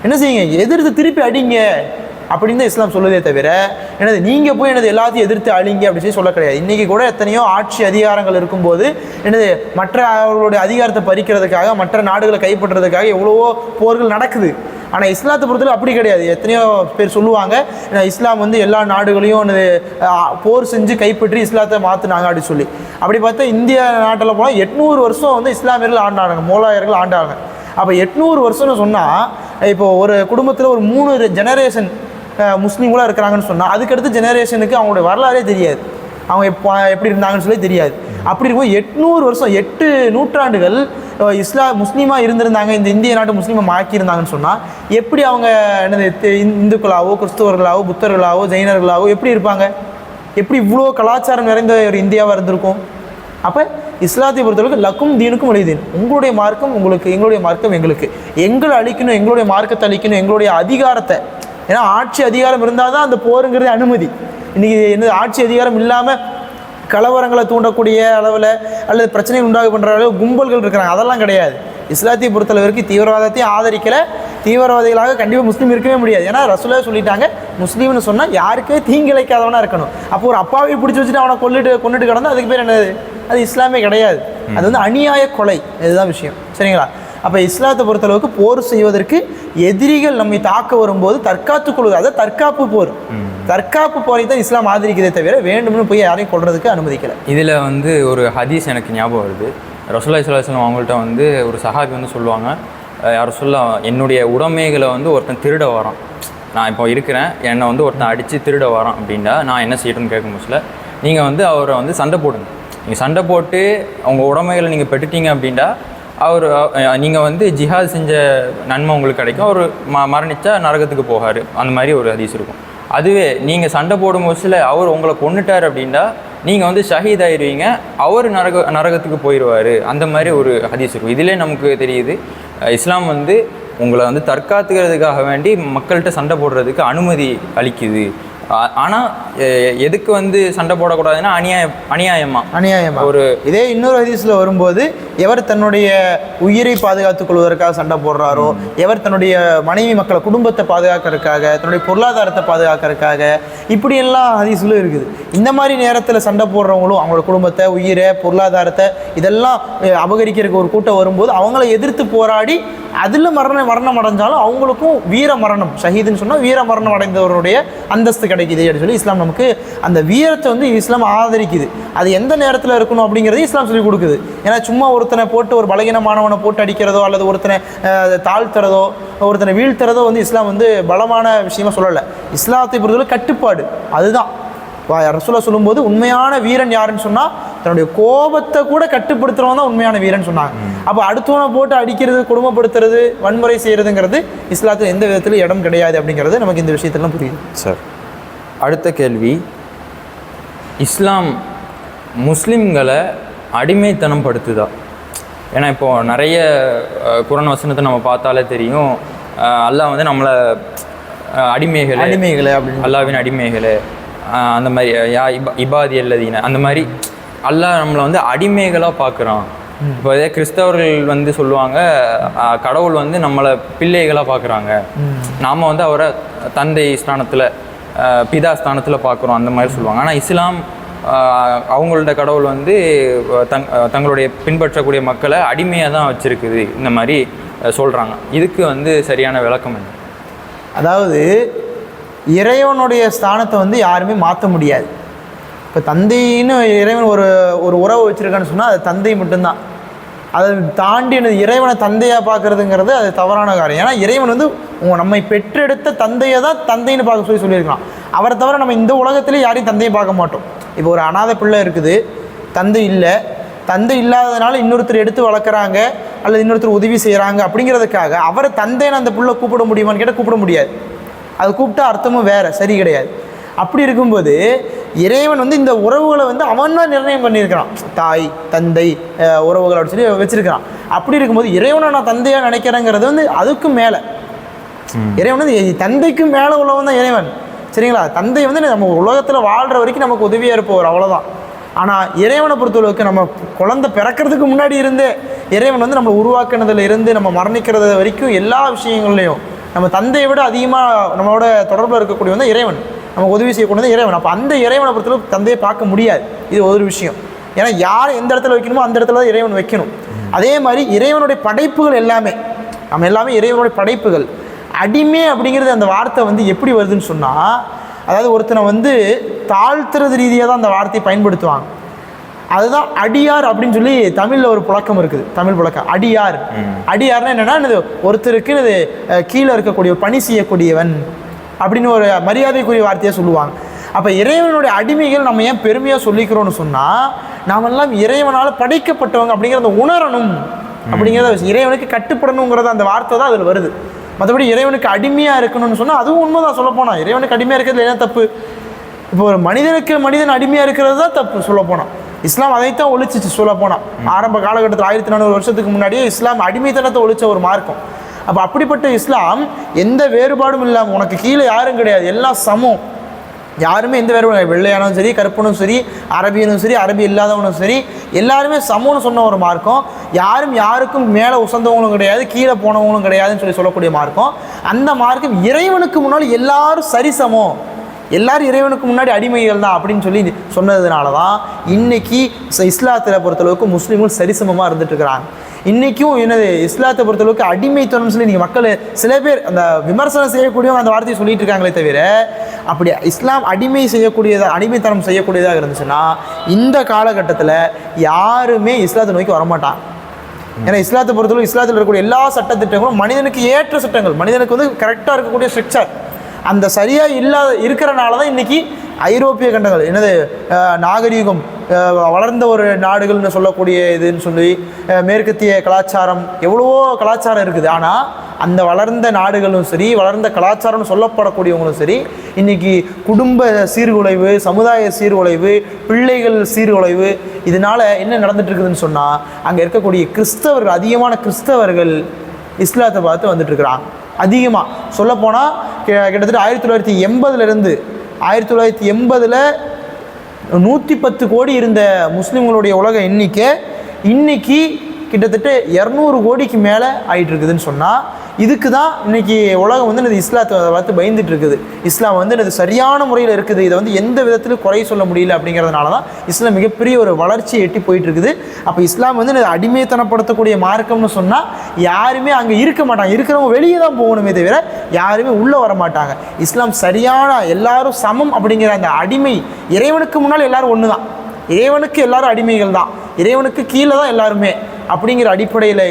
என்ன செய்யுங்க? எதிர்த்து திருப்பி அடிங்க. அப்படின்னு தான் இஸ்லாம் சொல்லுதே தவிர என்னது நீங்கள் போய் எனது எல்லாத்தையும் எதிர்த்து அழிங்க அப்படின்னு சொல்லி சொல்ல கிடையாது. இன்றைக்கி கூட எத்தனையோ ஆட்சி அதிகாரங்கள் இருக்கும்போது என்னது மற்ற அவர்களுடைய அதிகாரத்தை பறிக்கிறதுக்காக மற்ற நாடுகளை கைப்பற்றுறதுக்காக எவ்வளவோ போர்கள் நடக்குது. ஆனால் இஸ்லாத்தை பொறுத்தவரை அப்படி கிடையாது. எத்தனையோ பேர் சொல்லுவாங்க இஸ்லாம் வந்து எல்லா நாடுகளையும் போர் செஞ்சு கைப்பற்றி இஸ்லாத்தை மாற்றினாங்க அப்படின்னு சொல்லி. அப்படி பார்த்தா இந்திய நாட்டில் போனால் எட்நூறு வருஷம் வந்து இஸ்லாமியர்கள் ஆண்டாங்க மோலாயர்கள் ஆண்டாங்க. அப்போ எட்நூறு வருஷம்னு சொன்னால் இப்போது ஒரு குடும்பத்தில் ஒரு மூணு ஜெனரேஷன் முஸ்லீம்களாக இருக்கிறாங்கன்னு சொன்னால் அதுக்கடுத்து ஜெனரேஷனுக்கு அவங்களுடைய வரலாறே தெரியாது. அவங்க எப்போ எப்படி இருந்தாங்கன்னு சொல்லி தெரியாது. அப்படி இருக்கும். எட்நூறு வருஷம் எட்டு நூற்றாண்டுகள் இஸ்லா இஸ்லாம் முஸ்லீமாக இருந்திருந்தாங்க. இந்த இந்திய நாட்டு முஸ்லீமை மாக்கியிருந்தாங்கன்னு சொன்னால் எப்படி அவங்க என்னது இந்துக்களாவோ கிறிஸ்துவர்களாவோ புத்தர்களாவோ ஜெயினர்களாவோ எப்படி இருப்பாங்க? எப்படி இவ்வளோ கலாச்சாரம் நிறைந்த ஒரு இந்தியாவாக இருந்திருக்கும்? அப்போ இஸ்லாத்தை பொறுத்தளவுக்கு லக்கும் தீனுக்கும் வழிதீன் உங்களுடைய மார்க்கம் உங்களுக்கு எங்களுடைய மார்க்கம் எங்களுக்கு. எங்களை அழிக்கணும் எங்களுடைய மார்க்கத்தை அழிக்கணும் எங்களுடைய அதிகாரத்தை. ஏன்னா ஆட்சி அதிகாரம் இருந்தால் தான் அந்த போருங்கிறது அனுமதி. இன்றைக்கி என்னது ஆட்சி அதிகாரம் இல்லாமல் கலவரங்களை தூண்டக்கூடிய அளவில் அல்லது பிரச்சனை உண்டாக பண்ணுற அளவு கும்பல்கள் இருக்கிறாங்க. அதெல்லாம் கிடையாது. இஸ்லாத்தை பொறுத்தளவிற்கு தீவிரவாதத்தையும் ஆதரிக்கல. தீவிரவாதிகளாக கண்டிப்பாக முஸ்லீம் இருக்கவே முடியாது. ஏன்னா ரசூலே சொல்லிட்டாங்க முஸ்லீம்னு சொன்னால் யாருக்கே தீங்கிழைக்காதவனா இருக்கணும். அப்போ ஒரு அப்பாவை பிடிச்சி வச்சுட்டு அவனை கொல்லிட்டு கொண்டுட்டு கிடந்தா அதுக்கு பேர் என்னது? அது இஸ்லாமே கிடையாது. அது வந்து அநியாய கொலை. இதுதான் விஷயம். சரிங்களா? அப்போ இஸ்லாத்தை பொறுத்தளவுக்கு போர் செய்வதற்கு எதிரிகள் நம்மை தாக்க வரும்போது தற்காத்துக் கொள்வது அதாவது தற்காப்பு போர். தற்காப்பு போரை தான் இஸ்லாம் ஆதரிக்கிறதே தவிர வேண்டும்னு போய் யாரையும் கொள்றதுக்கு அனுமதிக்கல. இதில் வந்து ஒரு ஹதீஸ் எனக்கு ஞாபகம் வருது. ரசோல்லா இஸ்லாஸ்லாம் அவங்கள்ட்ட வந்து ஒரு சஹாபி வந்து சொல்லுவாங்க யார் சொல்ல என்னுடைய உடமைகளை வந்து ஒருத்தன் திருட வரான். நான் இப்போ இருக்கிறேன் என்னை வந்து ஒருத்தன் அடித்து திருட வரான் அப்படின்னா நான் என்ன செய்யணும்னு கேட்க முடியல. நீங்கள் வந்து அவரை வந்து சண்டை போடுங்க. நீங்கள் சண்டை போட்டு உங்கள் உடைமைகளை நீங்கள் பெற்றுட்டீங்க அப்படின்னா அவர் நீங்கள் வந்து ஜிஹாத் செஞ்ச நன்மை உங்களுக்கு கிடைக்கும். அவர் ம மரணிச்சா நரகத்துக்கு போகாரு. அந்த மாதிரி ஒரு ஹதீஸ் இருக்கும். அதுவே நீங்கள் சண்டை போடும் போதுல அவர் உங்களை கொன்னுட்டார் அப்படின்னா நீங்கள் வந்து ஷஹீத் ஆயிடுவீங்க அவர் நரக நரகத்துக்கு போயிடுவார் அந்த மாதிரி ஒரு ஹதீஸ் இருக்கும். இதிலே நமக்கு தெரியுது இஸ்லாம் வந்து உங்களை வந்து தற்காத்துக்கிறதுக்காக வேண்டி மக்கள்கிட்ட சண்டை போடுறதுக்கு அனுமதி அளிக்குது. ஆனால் எதுக்கு வந்து சண்டை போடக்கூடாதுன்னா அநியாய அநியாயமாக அநியாயமா. ஒரு இதே இன்னொரு ஹதீஸ்ல வரும்போது எவர் தன்னுடைய உயிரை பாதுகாத்துக் கொள்வதற்காக சண்டை போடுறாரோ எவர் தன்னுடைய மனைவி மக்களை குடும்பத்தை பாதுகாக்கிறதுக்காக தன்னுடைய பொருளாதாரத்தை பாதுகாக்கிறதுக்காக இப்படியெல்லாம் எல்லாம் இருக்குது. இந்த மாதிரி நேரத்தில் சண்டை போடுறவங்களும் அவங்களோட குடும்பத்தை உயிரை பொருளாதாரத்தை இதெல்லாம் அபகரிக்கிறதுக்கு ஒரு கூட்டம் வரும்போது அவங்கள எதிர்த்து போராடி அதில் மரணம் மரணம் அடைஞ்சாலும் அவங்களுக்கும் வீர மரணம். ஷஹீதுன்னு சொன்னால் வீர மரணம் அடைந்தவருடைய அந்தஸ்து கிடைக்குது. அப்படின்னு சொல்லி இஸ்லாம் நமக்கு அந்த வீரத்தை வந்து இஸ்லாம் ஆதரிக்குது. அது எந்த நேரத்தில் இருக்கணும் அப்படிங்கிறது இஸ்லாம் சொல்லி கொடுக்குது. ஏன்னா சும்மா ஒரு ஒருத்தனை போட்டு ஒரு பலகீனமானவனை போட்டு அடிக்கிறதோ அல்லது ஒருத்தனை தாழ்த்துறதோ ஒருத்தனை வீழ்த்துறதோ வந்து இஸ்லாம் வந்து பலமான விஷயமா சொல்லலை. இஸ்லாத்தை பொறுத்தவரை கட்டுப்பாடு. அதுதான். ரசூலா சொல்லும்போது உண்மையான வீரன் யாருன்னு சொன்னா தன்னுடைய கோபத்தை கூட கட்டுப்படுத்துறவன் தான் உண்மையான வீரன் சொன்னாங்க. அப்போ அடுத்தவனை போட்டு அடிக்கிறது கொடுமைப்படுத்துறது வன்முறை செய்யறதுங்கிறது இஸ்லாத்தில் எந்த விதத்திலும் இடம் கிடையாது அப்படிங்கிறது நமக்கு இந்த விஷயத்தெல்லாம் புரியுது. சார் அடுத்த கேள்வி. இஸ்லாம் முஸ்லிம்களை அடிமைத்தனம் படுத்துதா ஏன்னா இப்போ நிறைய அஹ், குர்ஆன் வசனத்தை நம்ம பார்த்தாலே தெரியும். அல்லாஹ் வந்து நம்மளை அடிமைகளே அடிமைகளை அப்படின்னு. அல்லாவின் அடிமைகளே அந்த மாதிரி யா இபா இபாதி அல்லதீன அந்த மாதிரி அல்லாஹ் நம்மளை வந்து அடிமைகளாக பார்க்குறான். இப்போ இதே கிறிஸ்தவர்கள் வந்து சொல்லுவாங்க கடவுள் வந்து நம்மளை பிள்ளைகளாக பார்க்குறாங்க. நாம் வந்து அவரை தந்தை ஸ்தானத்தில் பிதா ஸ்தானத்தில் பார்க்குறோம் அந்த மாதிரி சொல்லுவாங்க. ஆனால் இஸ்லாம் அவங்களோட கடவுள் வந்து தங் தங்களுடைய பின்பற்றக்கூடிய மக்களை அடிமையாக தான் வச்சுருக்குது இந்த மாதிரி சொல்கிறாங்க இதுக்கு வந்து சரியான விளக்கம் என்ன? அதாவது இறைவனுடைய ஸ்தானத்தை வந்து யாருமே மாற்ற முடியாது. இப்போ தந்தைன்னு இறைவன் ஒரு ஒரு உறவு வச்சுருக்கான்னு சொன்னால் அது தந்தை மட்டும்தான். அதை தாண்டி எனது இறைவனை தந்தையாக பார்க்குறதுங்கிறது அது தவறான காரியம். ஏன்னா இறைவன் வந்து உங்கள் நம்மை பெற்றெடுத்த தந்தையை தான் தந்தைன்னு பார்க்க சொல்லி சொல்லியிருக்கான் அவரை தவிர நம்ம இந்த உலகத்திலே யாரையும் தந்தையை பார்க்க மாட்டோம். இப்போ ஒரு அனாதை பிள்ளை இருக்குது. தந்தை இல்லை. தந்தை இல்லாததுனால இன்னொருத்தர் எடுத்து வளர்க்குறாங்க அல்லது இன்னொருத்தர் உதவி செய்கிறாங்க அப்படிங்கிறதுக்காக அவரை தந்தைன்னு அந்த புள்ள கூப்பிட முடியுமான்னு கேட்டால் கூப்பிட முடியாது. அது கூப்பிட்டா அர்த்தமும் வேற சரி கிடையாது. அப்படி இருக்கும்போது இறைவன் வந்து இந்த உறவுகளை வந்து அவன் தான் நிர்ணயம் பண்ணியிருக்கிறான். தாய் தந்தை உறவுகள் அப்படின்னு சொல்லி வச்சிருக்கிறான். அப்படி இருக்கும்போது இறைவனை நான் தந்தையாக நினைக்கிறேங்கிறது வந்து அதுக்கும் மேலே. இறைவன் வந்து தந்தைக்கும் மேலே உள்ளவன் தான் இறைவன். சரிங்களா? தந்தை வந்து நம்ம உலகத்தில் வாழ்கிற வரைக்கும் நமக்கு உதவியாக இருப்பவர் அவ்வளோதான் ஆனால் இறைவனை பொறுத்தளவுக்கு நம்ம குழந்தை பிறக்கிறதுக்கு முன்னாடி இருந்தே இறைவன் வந்து நம்ம உருவாக்குனதுல இருந்து நம்ம மரணிக்கிறது வரைக்கும் எல்லா விஷயங்கள்லையும் நம்ம தந்தையை விட அதிகமாக நம்மளோட தொடர்பில் இருக்கக்கூடிய வந்து இறைவன். நமக்கு உதவி செய்யக்கூடியது இறைவன். அப்போ அந்த இறைவனை பொறுத்தளவுக்கு தந்தையை பார்க்க முடியாது. இது ஒரு விஷயம். ஏன்னா யார் எந்த இடத்துல வைக்கணுமோ அந்த இடத்துல தான் இறைவன் வைக்கணும். அதே மாதிரி இறைவனுடைய படைப்புகள் எல்லாமே. நம்ம எல்லாமே இறைவனுடைய படைப்புகள். அடிமை அப்படிங்கிறது அந்த வார்த்தை வந்து எப்படி வருதுன்னு சொன்னால் அதாவது ஒருத்தனை வந்து தாழ்த்துறது ரீதியாக தான் அந்த வார்த்தையை பயன்படுத்துவாங்க. அதுதான் அடியார் அப்படின்னு சொல்லி தமிழில் ஒரு புழக்கம் இருக்குது. தமிழ் புழக்கம். அடியார். அடியார்னா என்னன்னா இது ஒருத்தருக்கு இது கீழே இருக்கக்கூடிய பணி செய்யக்கூடியவன் அப்படின்னு ஒரு மரியாதைக்குரிய வார்த்தையை சொல்லுவாங்க. அப்போ இறைவனுடைய அடிமைகள் நம்ம ஏன் பெருமையாக சொல்லிக்கிறோம்னு சொன்னால் நாமெல்லாம் இறைவனால் படைக்கப்பட்டவங்க அப்படிங்கிறத உணரணும் அப்படிங்கிறத. இறைவனுக்கு கட்டுப்படணுங்கிறத அந்த வார்த்தை தான் அதில் வருது. மற்றபடி இறைவனுக்கு அடிமையாக இருக்கணும்னு சொன்னால் அதுவும் உண்மைதான் சொல்ல போனால் இறைவனுக்கு அடிமையாக இருக்கிறதுல என்ன தப்பு. இப்போ ஒரு மனிதனுக்கு மனிதன் அடிமையாக இருக்கிறது தான் தப்பு சொல்ல போனால் இஸ்லாம் அதைத்தான் ஒழிச்சிச்சு சொல்ல போனால் ஆரம்ப காலகட்டத்தில் ஆயிரத்தி நானூறு வருஷத்துக்கு முன்னாடியே இஸ்லாம் அடிமைத்தனத்தை ஒழிச்ச ஒரு மார்க்கம். அப்போ அப்படிப்பட்ட இஸ்லாம் எந்த வேறுபாடும் இல்லாமல் உனக்கு கீழே யாரும் கிடையாது. எல்லாம் சமம். யாருமே எந்த வேறுபாடும் வெள்ளையானும் சரி கருப்பனும் சரி அரபியனும் சரி அரபி இல்லாதவனும் சரி எல்லாருமே சமம்னு சொன்ன ஒரு மார்க்கம். யாரும் யாருக்கும் மேலே உசந்தவங்களும் கிடையாது கீழே போனவங்களும் கிடையாதுன்னு சொல்லி சொல்லக்கூடிய மார்க்கம். அந்த மார்க்கம் இறைவனுக்கு முன்னால் எல்லாரும் சரிசமம் எல்லாரும் இறைவனுக்கு முன்னாடி அடிமைகள் தான் அப்படின்னு சொல்லி சொன்னதுனால தான் இன்னைக்கு ச- இஸ்லாத்தில் பொறுத்தளவுக்கு முஸ்லீம்கள் சரிசமமாக இருந்துட்டு இருக்கிறாங்க. இன்றைக்கும் என்னது இஸ்லாத்தை பொறுத்தளவுக்கு அடிமைத்தனம் சொல்லி நீங்கள் மக்கள் சில பேர் அந்த விமர்சனம் செய்யக்கூடியவங்க அந்த வார்த்தையை சொல்லிட்டு இருக்காங்களே தவிர அப்படி இஸ்லாம் அடிமை செய்யக்கூடியதாக அடிமைத்தனம் செய்யக்கூடியதாக இருந்துச்சுன்னா இந்த காலகட்டத்தில் யாருமே இஸ்லாத்தை நோக்கி வரமாட்டான் ஏன்னா இஸ்லாத்தை பொறுத்தவரை இஸ்லாத்தில் இருக்கக்கூடிய எல்லா சட்டத்திட்டங்களும் மனிதனுக்கு ஏற்ற சட்டங்கள் மனிதனுக்கு வந்து கரெக்டாக இருக்கக்கூடிய ஸ்ட்ரக்சர் அந்த சரியாக இல்லாத இருக்கிறனால தான் இன்றைக்கி ஐரோப்பிய கண்டங்கள் என்னது நாகரீகம் வளர்ந்த ஒரு நாடுகள்னு சொல்லக்கூடிய இதுன்னு சொல்லி மேற்கத்திய கலாச்சாரம் எவ்வளவோ கலாச்சாரம் இருக்குது. ஆனால் அந்த வளர்ந்த நாடுகளும் சரி வளர்ந்த கலாச்சாரம்னு சொல்லப்படக்கூடியவங்களும் சரி இன்னைக்கு குடும்ப சீர்குலைவு சமுதாய சீர்குலைவு பிள்ளைகள் சீர்குலைவு இதனால என்ன நடந்துட்டு இருக்குதுன்னு சொன்னால் அங்கே இருக்கக்கூடிய கிறிஸ்தவர்கள் அதிகமான கிறிஸ்தவர்கள் இஸ்லாத்தை பார்த்து வந்துட்டு இருக்கிறாங்க அதிகமாக சொல்லப்போனால் கிட்டத்தட்ட ஆயிரத்தி தொள்ளாயிரத்தி எண்பதுலேருந்து ஆயிரத்தி தொள்ளாயிரத்தி எண்பதில் நூற்றி பத்து கோடி இருந்த முஸ்லீம்களுடைய உலக எண்ணிக்கை இன்னைக்கு கிட்டத்தட்ட இரநூறு கோடிக்கு மேலே ஆகிட்டு இருக்குதுன்னு சொன்னால் இதுக்கு தான் இன்னைக்கு உலகம் வந்து இது இஸ்லாத்தை பார்த்து பயந்துட்டு இருக்குது இஸ்லாம் வந்து இது சரியான முறையில் இருக்குது. இதை வந்து எந்த விதத்திலும் குறை சொல்ல முடியல அப்படிங்கிறதுனால தான் இஸ்லாம் மிகப்பெரிய ஒரு வளர்ச்சியை எட்டி போயிட்டு இருக்குது அப்போ இஸ்லாம் வந்து இது அடிமைத்தனப்படுத்தக்கூடிய மார்க்கம்னு சொன்னால் யாருமே அங்கே இருக்க மாட்டாங்க. இருக்கிறவங்க வெளியே தான் போகணுமே தவிர யாருமே உள்ளே வர மாட்டாங்க. இஸ்லாம் சரியான எல்லாரும் சமம் அப்படிங்கிற அந்த அடிமை இறைவனுக்கு முன்னால் எல்லாரும் ஒன்று தான் இறைவனுக்கு எல்லாரும் அடிமைகள் தான் இறைவனுக்கு கீழே தான் எல்லாருமே. அப்படிங்கிற அடிப்படையில்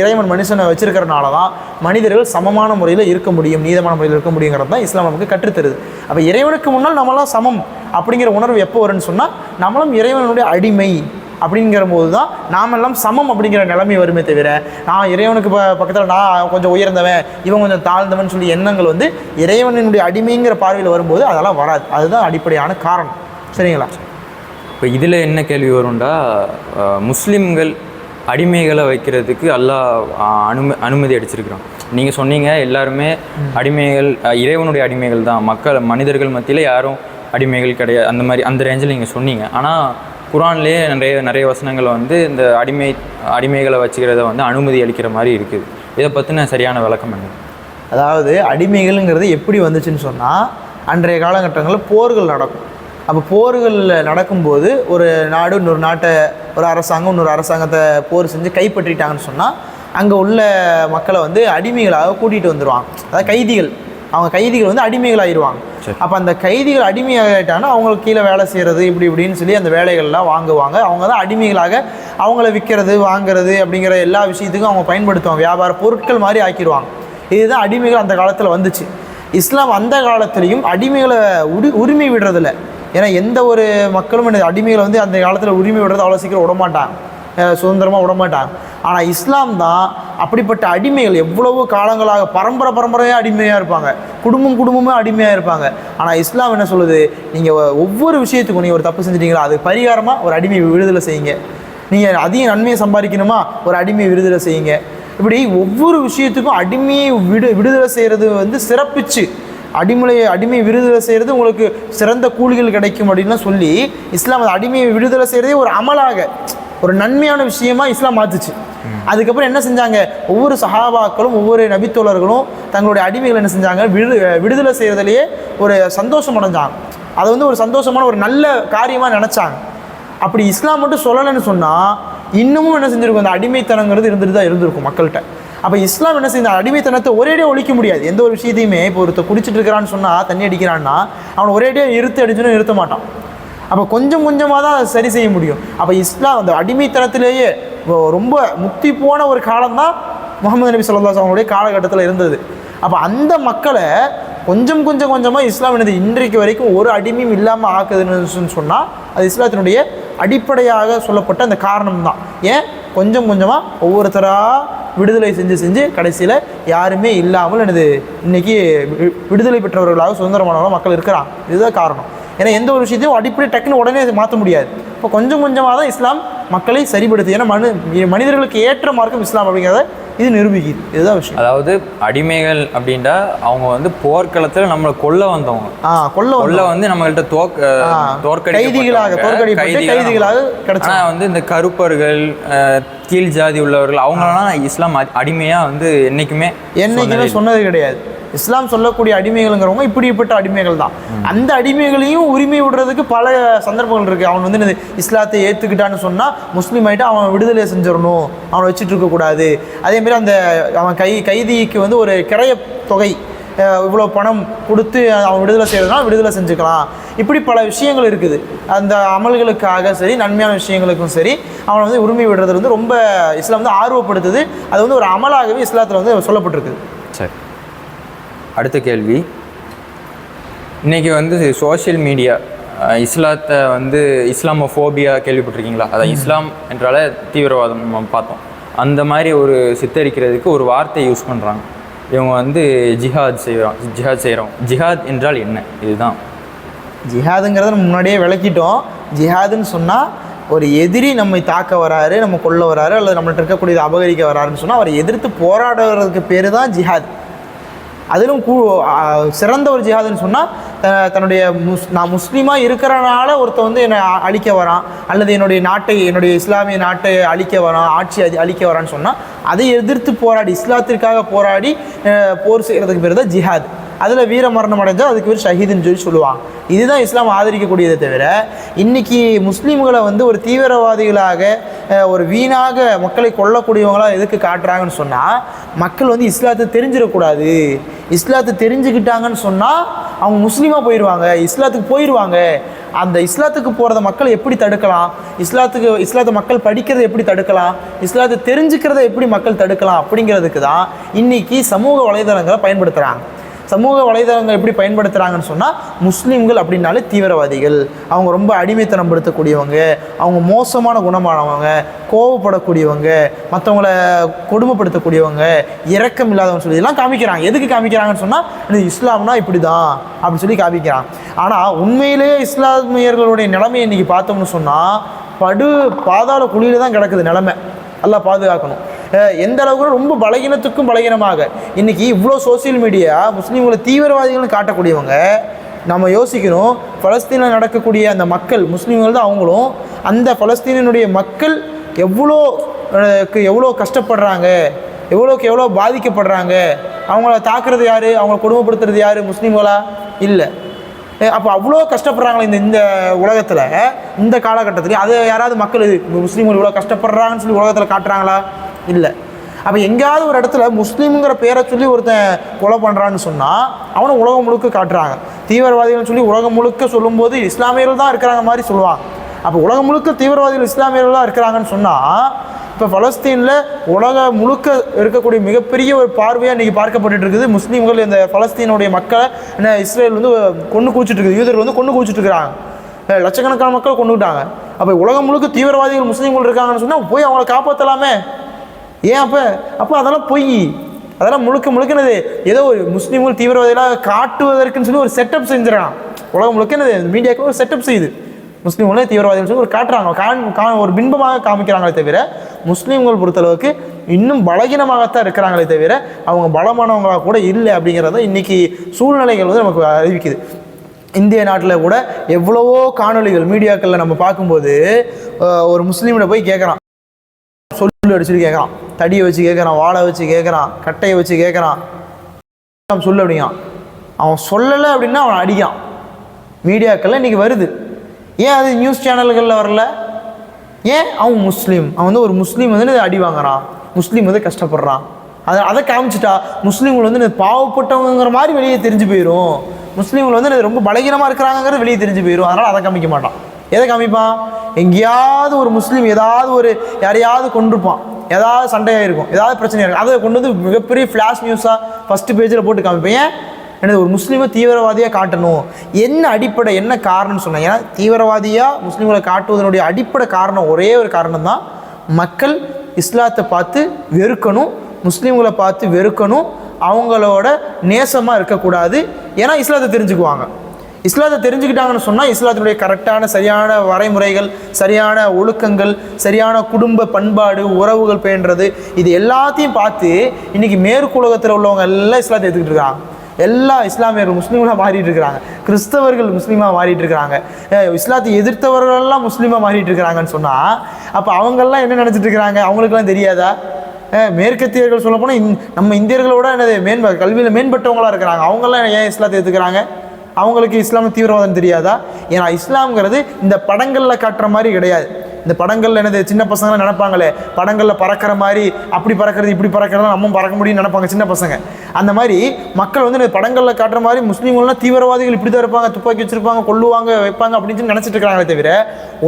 இறைவன் மனுஷனை வச்சிருக்கிறனால தான் மனிதர்கள் சமமான முறையில் இருக்க முடியும் நீதமான முறையில் இருக்க முடியுங்கிறது தான் இஸ்லாம் நமக்கு கற்றுத்தருது அப்போ இறைவனுக்கு முன்னால் நம்மளாம் சமம் அப்படிங்கிற உணர்வு எப்போ வரும்னு சொன்னால் நம்மளும் இறைவனுடைய அடிமை அப்படிங்கிற போது தான் நாமெல்லாம் சமம் அப்படிங்கிற நிலைமை வருமே தவிர நான் இறைவனுக்கு ப பக்கத்தில் நான் கொஞ்சம் உயர்ந்தவன் இவன் கொஞ்சம் தாழ்ந்தவன் சொல்லி எண்ணங்கள் வந்து இறைவனினுடைய அடிமைங்கிற பார்வையில் வரும்போது அதெல்லாம் வராது. அதுதான் அடிப்படையான காரணம். சரிங்களா? இப்போ இதில் என்ன கேள்வி வரும்டா முஸ்லீம்கள் அடிமைகளை வைக்கிறதுக்கு அஹ், அனும அனுமதி அடிச்சிருக்கிறான். நீங்கள் சொன்னீங்க எல்லாருமே அடிமைகள் இறைவனுடைய அடிமைகள் தான். மக்கள் மனிதர்கள் மத்தியில் யாரும் அடிமைகள் கிடையாது அந்த மாதிரி அந்த ரேஞ்சில் நீங்கள் சொன்னீங்க. ஆனால் குரான்லேயே நிறைய நிறைய வசனங்கள் வந்து இந்த அடிமை அடிமைகளை வச்சுக்கிறத வந்து அனுமதி அளிக்கிற மாதிரி இருக்குது. இதை பற்றின சரியான விளக்கம் என்ன? அதாவது அடிமைகள்ங்கிறது எப்படி வந்துச்சுன்னு சொன்னால் அன்றைய காலகட்டங்களில் போர்கள் நடக்கும். அப்போ போர்களில் நடக்கும்போது ஒரு நாடு இன்னொரு நாட்டை ஒரு அரசாங்கம் இன்னொரு அரசாங்கத்தை போர் செஞ்சு கைப்பற்றிட்டாங்கன்னு சொன்னால் அங்கே உள்ள மக்களை வந்து அடிமைகளாக கூட்டிகிட்டு வந்துடுவாங்க அதாவது கைதிகள். அவங்க கைதிகள் வந்து அடிமைகளாகிடுவாங்க. அப்போ அந்த கைதிகள் அடிமையாகிட்டாங்கன்னா அவங்களுக்கு கீழே வேலை செய்கிறது இப்படி இப்படின்னு சொல்லி அந்த வேலைகள்லாம் வாங்குவாங்க. அவங்க தான் அடிமைகளாக அவங்கள விற்கிறது வாங்குறது அப்படிங்கிற எல்லா விஷயத்துக்கும் அவங்க பயன்படுத்துவாங்க. வியாபார பொருட்கள் மாதிரி ஆக்கிடுவாங்க. இதுதான் அடிமைகள் அந்த காலத்தில் வந்துச்சு. இஸ்லாம் அந்த காலத்துலேயும் அடிமைகளை உரி உரிமை விடுறதில்ல. ஏன்னா எந்த ஒரு மக்களும் இந்த அடிமைகளை வந்து அந்த காலத்தில் உரிமை விடுறது அவ்வளோ சீக்கிரம் விடமாட்டாங்க சுதந்திரமாக விடமாட்டாங்க ஆனால் இஸ்லாம் தான் அப்படிப்பட்ட அடிமைகள் எவ்வளவோ காலங்களாக பரம்பரை பரம்பரையாக அடிமையாக இருப்பாங்க. குடும்பம் குடும்பமே அடிமையாக இருப்பாங்க. ஆனால் இஸ்லாம் என்ன சொல்லுது? நீங்கள் ஒவ்வொரு விஷயத்துக்கும் நீங்கள் ஒரு தப்பு செஞ்சிட்டீங்களா? அது பரிகாரமாக ஒரு அடிமை விடுதலை செய்யுங்க. நீங்கள் அதிக நன்மையை சம்பாதிக்கணுமா? ஒரு அடிமையை விடுதலை செய்யுங்க. இப்படி ஒவ்வொரு விஷயத்துக்கும் அடிமையை விடு விடுதலை செய்கிறது வந்து சிறப்பிச்சு. அடிமலையை அடிமை விடுதலை செய்கிறது உங்களுக்கு சிறந்த கூலிகள் கிடைக்கும் அப்படின்லாம் சொல்லி இஸ்லாம் அந்த அடிமையை விடுதலை செய்கிறதே ஒரு அமலாக ஒரு நன்மையான விஷயமா இஸ்லாம் மாத்துச்சு. அதுக்கப்புறம் என்ன செஞ்சாங்க? ஒவ்வொரு சஹாபாக்களும் ஒவ்வொரு நபித்தோழர்களும் தங்களுடைய அடிமைகள் என்ன செஞ்சாங்க? விடு விடுதலை செய்கிறதுலையே ஒரு சந்தோஷம் அடைஞ்சாங்க. அதை வந்து ஒரு சந்தோஷமான ஒரு நல்ல காரியமாக நினச்சாங்க. அப்படி இஸ்லாம் மட்டும் சொல்லலைன்னு சொன்னால் இன்னமும் என்ன செஞ்சிருக்கும்? அந்த அடிமைத்தனங்கிறது இருந்துட்டு தான் இருந்திருக்கும் மக்கள்கிட்ட. அப்போ இஸ்லாம் என்ன செய்யுது? அடிமைத்தனத்தை ஒரேடியாக ஒழிக்க முடியாது. எந்த ஒரு விஷயத்தையுமே இப்போ ஒருத்தர் குடிச்சிட்டு இருக்கிறான்னு சொன்னால் தண்ணி அடிக்கிறான்னா அவன் ஒரேடியாக இருத்து அடிச்சுன்னு நிறுத்த மாட்டான். அப்போ கொஞ்சம் கொஞ்சமாக தான் அதை சரி செய்ய முடியும். அப்போ இஸ்லாம் அந்த அடிமைத்தனத்திலேயே ரொம்ப முத்தி போன ஒரு காலம்தான் முகமது நபி ஸல்லல்லாஹு அவங்களுடைய காலகட்டத்தில் இருந்தது. அப்போ அந்த மக்களை கொஞ்சம் கொஞ்சம் கொஞ்சமாக இஸ்லாம் என்னது இன்றைக்கு வரைக்கும் ஒரு அடிமையும் இல்லாமல் ஆக்குதுன்னு சொன்னால் அது இஸ்லாத்தினுடைய அடிப்படையாக சொல்லப்பட்ட அந்த காரணம் தான் ஏன்? கொஞ்சம் கொஞ்சமாக ஒவ்வொருத்தராக விடுதலை செஞ்சு செஞ்சு கடைசியில் யாருமே இல்லாமல் எனது இன்றைக்கி விடுதலை பெற்றவர்களாக சுதந்திரமானவர்களாக மக்கள் இருக்கிறான் இதுதான் காரணம். ஏன்னா எந்த ஒரு விஷயத்தையும் அடிப்படை டக்குன்னு உடனே மாற்ற முடியாது. இப்போ கொஞ்சம் கொஞ்சமாக தான் இஸ்லாம் மக்களை சரிபடுத்து ஏன்னா மனு மனிதர்களுக்கு ஏற்ற மார்க்கம் இஸ்லாம் அப்படிங்கிறத இது நிரூபிக்குது. இதுதான் விஷயம். அதாவது அடிமைகள் அப்படின்டா அவங்க வந்து போர்க்களத்தில் நம்மளை கொல்ல வந்தவங்க. ஆ கொல்ல கொல்ல வந்து நம்மள்ட்ட தோக்க ஆ, கைதிகளாக, தோற்கடிக்கப்பட்டு கைதிகளாக. ஆனால் வந்து இந்த கருப்பர்கள் கீழ் ஜாதி உள்ளவர்கள் அவங்களெல்லாம் இஸ்லாம் அடி- அடிமையா வந்து என்னைக்குமே என்னைக்குமே சொன்னது கிடையாது. இஸ்லாம் சொல்லக்கூடிய அடிமைகள்ங்கிறவங்க இப்படிப்பட்ட அடிமைகள் தான். அந்த அடிமைகளையும் உரிமை விடுறதுக்கு பல சந்தர்ப்பங்கள் இருக்கு. அவன் வந்து என்னது? இஸ்லாத்தை ஏற்றுக்கிட்டான்னு சொன்னால் முஸ்லீம் ஆகிட்டு அவன் விடுதலை செஞ்சிடணும். அவனை வச்சுட்டு இருக்கக்கூடாது அதே மாதிரி அந்த அவன் கை கைதிக்கு வந்து ஒரு கிரைய தொகை இவ்வளோ பணம் கொடுத்து அவன் விடுதலை செய்யறதுனா விடுதலை செஞ்சுக்கலாம். இப்படி பல விஷயங்கள் இருக்குது. அந்த அமல்களுக்காக சரி நன்மையான விஷயங்களுக்கும் சரி அவனை வந்து உரிமை விடுறது வந்து ரொம்ப இஸ்லாம் வந்து ஆர்வப்படுத்துது. அது வந்து ஒரு அமலாகவே இஸ்லாத்தில் வந்து சொல்லப்பட்டிருக்குது. சரி. அடுத்த கேள்வி. இன்னைக்கு வந்து சோஷியல் மீடியா இஸ்லாத்தை வந்து இஸ்லாமோஃபோபியா கேள்விப்பட்டிருக்கீங்களா? அதான் இஸ்லாம் என்றாலே தீவிரவாதம் நம்ம பார்த்தோம். அந்த மாதிரி ஒரு சித்தரிக்கிறதுக்கு ஒரு வார்த்தை யூஸ் பண்ணுறாங்க இவங்க வந்து ஜிஹாத் செய்கிறோம் ஜிஹாத் செய்கிறோம் ஜிஹாத் என்றால் என்ன? இதுதான். ஜிஹாதுங்கிறத நம்ம முன்னாடியே விளக்கிட்டோம். ஜிஹாதுன்னு சொன்னால் ஒரு எதிரி நம்மை தாக்க வராரு நம்ம கொல்ல வராரு அல்லது நம்மள்ட்ட இருக்கக்கூடியதை அபகரிக்க வராருன்னு சொன்னால் அவரை எதிர்த்து போராடுறதுக்கு பேர் தான் ஜிஹாத். அதிலும் கூ சிறந்த ஒரு ஜிஹாதுன்னு சொன்னால் தன்னுடைய முஸ் நான் முஸ்லீமாக இருக்கிறனால ஒருத்தன் வந்து என்னை அழிக்க வரான். அல்லது என்னுடைய நாட்டை என்னுடைய இஸ்லாமிய நாட்டை அழிக்க வரான் ஆட்சி அது அழிக்க வரான்னு சொன்னால் அதை எதிர்த்து போராடி இஸ்லாத்திற்காக போராடி போர் செய்கிறதுக்கு பேர் தான் ஜிஹாத். அதில் வீர மரணம் அடைஞ்சால் அதுக்கு பேர் ஷஹீதுன்னு சொல்லி சொல்லுவாங்க. இதுதான் இஸ்லாம் ஆதரிக்கக்கூடியதை தவிர இன்றைக்கி முஸ்லீம்களை வந்து ஒரு தீவிரவாதிகளாக ஒரு வீணாக மக்களை கொல்லக்கூடியவங்களாக எதுக்கு காட்டுறாங்கன்னு சொன்னால் மக்கள் வந்து இஸ்லாத்தை தெரிஞ்சிடக்கூடாது. இஸ்லாத்தை தெரிஞ்சுக்கிட்டாங்கன்னு சொன்னால் அவங்க முஸ்லீமாக போயிடுவாங்க இஸ்லாத்துக்கு போயிடுவாங்க. அந்த இஸ்லாத்துக்கு போகிறத மக்கள் எப்படி தடுக்கலாம்? இஸ்லாத்துக்கு இஸ்லாத்தை மக்கள் படிக்கிறதை எப்படி தடுக்கலாம்? இஸ்லாத்தை தெரிஞ்சுக்கிறத எப்படி மக்கள் தடுக்கலாம்? அப்படிங்கிறதுக்கு தான் இன்றைக்கி சமூக வலைதளங்களை பயன்படுத்துகிறாங்க சமூக வலைதளங்கள் எப்படி பயன்படுத்துகிறாங்கன்னு சொன்னால் முஸ்லீம்கள் அப்படின்னாலே தீவிரவாதிகள். அவங்க ரொம்ப அடிமைத்தனம் படுத்தக்கூடியவங்க அவங்க மோசமான குணமானவங்க கோவப்படக்கூடியவங்க மற்றவங்கள கொடுமைப்படுத்தக்கூடியவங்க இரக்கம் இல்லாதவங்க சொல்லி இதெல்லாம் காமிக்கிறாங்க. எதுக்கு காமிக்கிறாங்கன்னு சொன்னால் இது இஸ்லாம்னா இப்படி தான் அப்படின்னு சொல்லி காமிக்கிறாங்க. ஆனால் உண்மையிலேயே இஸ்லாமியர்களுடைய நிலைமையை இன்னைக்கு பார்த்தோம்னு சொன்னால் படு பாதாள குழியில் தான் கிடக்குது நிலமை. எல்லாம் பாதுகாக்கணும். எந்த அளவுக்கு ரொம்ப பலகீனத்துக்கும் பலகீனமாக. இன்றைக்கி இவ்வளோ சோஷியல் மீடியா முஸ்லீம்களை தீவிரவாதிகள்னு காட்டக்கூடியவங்க நம்ம யோசிக்கணும் பலஸ்தீனில் நடக்கக்கூடிய அந்த மக்கள் முஸ்லீம்கள் தான் அவங்களும் அந்த பலஸ்தீனினுடைய மக்கள் எவ்வளோ எவ்வளோ கஷ்டப்படுறாங்க எவ்வளோக்கு எவ்வளோ பாதிக்கப்படுறாங்க அவங்கள தாக்குறது யார் அவங்கள கொடுமைப்படுத்துறது யார் முஸ்லீம்களா? இல்லை. அப்போ அவ்வளோ கஷ்டப்படுறாங்களே இந்த இந்த உலகத்தில் இந்த காலகட்டத்தில் அதை யாராவது மக்கள் முஸ்லீம்கள் இவ்வளோ கஷ்டப்படுறாங்கன்னு சொல்லி உலகத்தில் காட்டுறாங்களா? இல்லை. அப்போ எங்கேயாவது ஒரு இடத்துல முஸ்லீம்ங்கிற பேரை சொல்லி ஒருத்தன் கொலை பண்ணுறான்னு சொன்னால் அவனை உலகம் முழுக்க காட்டுறாங்க. தீவிரவாதிகள்னு சொல்லி உலகம் முழுக்க சொல்லும்போது இஸ்லாமியர்கள் தான் இருக்கிறாங்க மாதிரி சொல்லுவாங்க. அப்போ உலகம் முழுக்க தீவிரவாதிகள் இஸ்லாமியர்கள் தான் இருக்கிறாங்கன்னு சொன்னால் இப்போ பலஸ்தீனில் உலக முழுக்க இருக்கக்கூடிய மிகப்பெரிய ஒரு பார்வையாக இன்றைக்கி பார்க்கப்பட்டுட்டு இருக்குது. முஸ்லீம்கள் இந்த பலஸ்தீனுடைய மக்களை என்ன இஸ்ரேல் வந்து கொண்டு குவிச்சிட்டு இருக்குது. யூதர்கள் வந்து கொண்டு குவிச்சிட்டு இருக்கிறாங்க. லட்சக்கணக்கான மக்கள் கொண்டுக்கிட்டாங்க அப்போ உலகம் முழுக்க தீவிரவாதிகள் முஸ்லீம்கள் இருக்காங்கன்னு சொன்னால் போய் அவங்கள காப்பாற்றலாமே ஏன் அப்போ? அப்போ அதெல்லாம் பொய். அதெல்லாம் முழுக்க முழுக்கினது ஏதோ ஒரு முஸ்லீம்கள் தீவிரவாதிகளாக காட்டுவதற்குன்னு சொல்லி ஒரு செட்டப் செஞ்சுறான் உலகம் முழுக்க என்னது? மீடியாவுக்கு ஒரு செட்டப் செய்யுது. முஸ்லீம்களே தீவிரவாதிகள் சொல்லி ஒரு காட்டுறாங்க. காண் கா ஒரு பின்பமாக காமிக்கிறாங்களே தவிர முஸ்லீம்கள் பொறுத்தளவுக்கு இன்னும் பலகீனமாகத்தான் இருக்கிறாங்களே தவிர அவங்க பலமானவங்களாக கூட இல்லை அப்படிங்கிறத இன்றைக்கி சூழ்நிலைகள் வந்து நமக்கு அறிவிக்குது. இந்திய நாட்டில் கூட எவ்வளவோ காணொளிகள் மீடியாக்களில் நம்ம பார்க்கும்போது ஒரு முஸ்லீமில் போய் கேட்குறான் சொல்லு அடிச்சுட்டு கேட்குறான் தடியை வச்சு கேட்குறான் வாழை வச்சு கேட்குறான் கட்டையை வச்சு கேட்குறான் சொல்லு அப்படிங்கான் அவன் சொல்லலை அப்படின்னா அவன் அடிக்கான் மீடியாக்களில் இன்றைக்கி வருது. ஏன் அது நியூஸ் சேனல்களில் வரல? ஏன்? அவன் முஸ்லீம். அவன் வந்து ஒரு முஸ்லீம் வந்து அடி வாங்குறான். முஸ்லீம் வந்து கஷ்டப்படுறான். அதை அதை காமிச்சிட்டா முஸ்லீம்கள் வந்து பாவப்பட்டவங்கிற மாதிரி வெளியே தெரிஞ்சு போயிடும் முஸ்லீம்கள் வந்து ரொம்ப பலகீனமாக இருக்கிறாங்கிறது வெளியே தெரிஞ்சு போயிடும் அதனால் அதை காமிக்க மாட்டான். எதை காமிப்பான்? எங்கேயாவது ஒரு முஸ்லீம் ஏதாவது ஒரு யாரையாவது கொண்டிருப்பான் ஏதாவது சண்டையாக இருக்கும் ஏதாவது பிரச்சனையாக இருக்கும் அதை கொண்டு வந்து மிகப்பெரிய ஃப்ளாஷ் நியூஸாக ஃபஸ்ட்டு பேஜில் போட்டு காமிப்பேன். ஏன்? எனது ஒரு முஸ்லீமை தீவிரவாதியாக காட்டணும்? என்ன அடிப்படை என்ன காரணம்னு சொன்னேன். ஏன்னா தீவிரவாதியாக முஸ்லீம்களை காட்டுவதனுடைய அடிப்படை காரணம் ஒரே ஒரு காரணம் தான் மக்கள் இஸ்லாத்தை பார்த்து வெறுக்கணும் முஸ்லீம்களை பார்த்து வெறுக்கணும் அவங்களோட நேசமாக இருக்கக்கூடாது. ஏன்னா இஸ்லாத்தை தெரிஞ்சுக்குவாங்க. இஸ்லாத்தை தெரிஞ்சுக்கிட்டாங்கன்னு சொன்னால் இஸ்லாத்தினுடைய கரெக்டான சரியான வரைமுறைகள் சரியான ஒழுக்கங்கள் சரியான குடும்ப பண்பாடு உறவுகள் பேணுறது இது எல்லாத்தையும் பார்த்து இன்னைக்கு மேற்குலகத்தில் உள்ளவங்க எல்லாம் இஸ்லாத்தை எடுத்துக்கிட்டு இருக்காங்க. எல்லா இஸ்லாமியர்கள் முஸ்லீம்களாக மாறிட்டு இருக்கிறாங்க. கிறிஸ்தவர்கள் முஸ்லீமாக மாறிட்டு இருக்கிறாங்க. இஸ்லாத்தை எதிர்த்தவர்களெல்லாம் முஸ்லீமாக மாறிட்டு இருக்கிறாங்கன்னு சொன்னால் அப்போ அவங்கெல்லாம் என்ன நினச்சிட்டு இருக்கிறாங்க? அவங்களுக்குலாம் தெரியாதா? மேற்கத்தியர்கள் சொல்ல போனால் நம்ம இந்தியர்களோட என்னது மேன்ப கல்வியில் மேம்பட்டவங்களா இருக்கிறாங்க. அவங்கெல்லாம் ஏன் இஸ்லாத்தை எடுத்துக்கிறாங்க அவங்களுக்கு இஸ்லாம் தீவிரவாதம் தெரியாதா? ஏன்னா இஸ்லாம்ங்கிறது இந்த படங்களில் காட்டுற மாதிரி கிடையாது. இந்த படங்களில் என்னது சின்ன பசங்களாம் நினைப்பாங்களே படங்களில் பறக்கிற மாதிரி அப்படி பறக்கிறது இப்படி பறக்கிறது நம்ம பறக்க முடியும்னு நினைப்பாங்க சின்ன பசங்க. அந்த மாதிரி மக்கள் வந்து இந்த படங்களில் காட்டுற மாதிரி முஸ்லீம்கள்லாம் தீவிரவாதிகள் இப்படி தான் இருப்பாங்க துப்பாக்கி வச்சுருப்பாங்க கொல்லுவாங்க வைப்பாங்க அப்படின்னு சொல்லி நினச்சிட்டு இருக்கிறாங்களே தவிர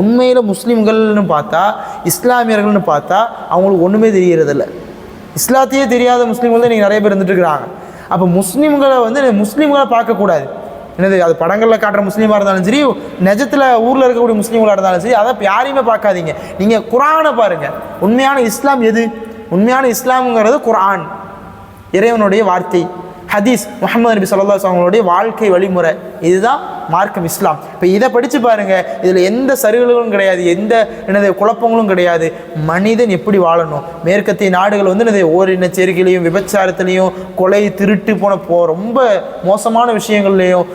உண்மையில் முஸ்லீம்கள்னு பார்த்தா இஸ்லாமியர்கள்னு பார்த்தா அவங்களுக்கு ஒன்றுமே தெரியறதில்ல. இஸ்லாத்தையே தெரியாத முஸ்லீம்கள் தான் நீங்கள் நிறைய பேர் இருந்துட்டு இருக்கிறாங்க. அப்போ முஸ்லீம்களை வந்து முஸ்லீம்களை பார்க்கக்கூடாது. என்னது அது படங்களில் காட்டுற முஸ்லீமாக இருந்தாலும் சரி நிஜத்தில் ஊரில் இருக்கக்கூடிய முஸ்லீம்களாக இருந்தாலும் சரி அதை யாரையுமே பார்க்காதீங்க. நீங்கள் குரானை பாருங்கள் உண்மையான இஸ்லாம் எது? உண்மையான இஸ்லாம்ங்கிறது குரான். இறைவனுடைய வார்த்தை. ஹதீஸ் முகமது நபி சொல்லா அவங்களுடைய வாழ்க்கை வழிமுறை. இதுதான் மார்க்கம் இஸ்லாம். இப்போ இதை படித்து பாருங்க. இதில் எந்த சருகல்களும் கிடையாது. எந்த எனது குழப்பங்களும் கிடையாது. மனிதன் எப்படி வாழணும்? மேற்கத்திய நாடுகள் வந்து என்னது ஓரின சேர்க்கையிலையும் விபச்சாரத்துலேயும் கொலை திருட்டு போன போ ரொம்ப மோசமான விஷயங்கள்லையும்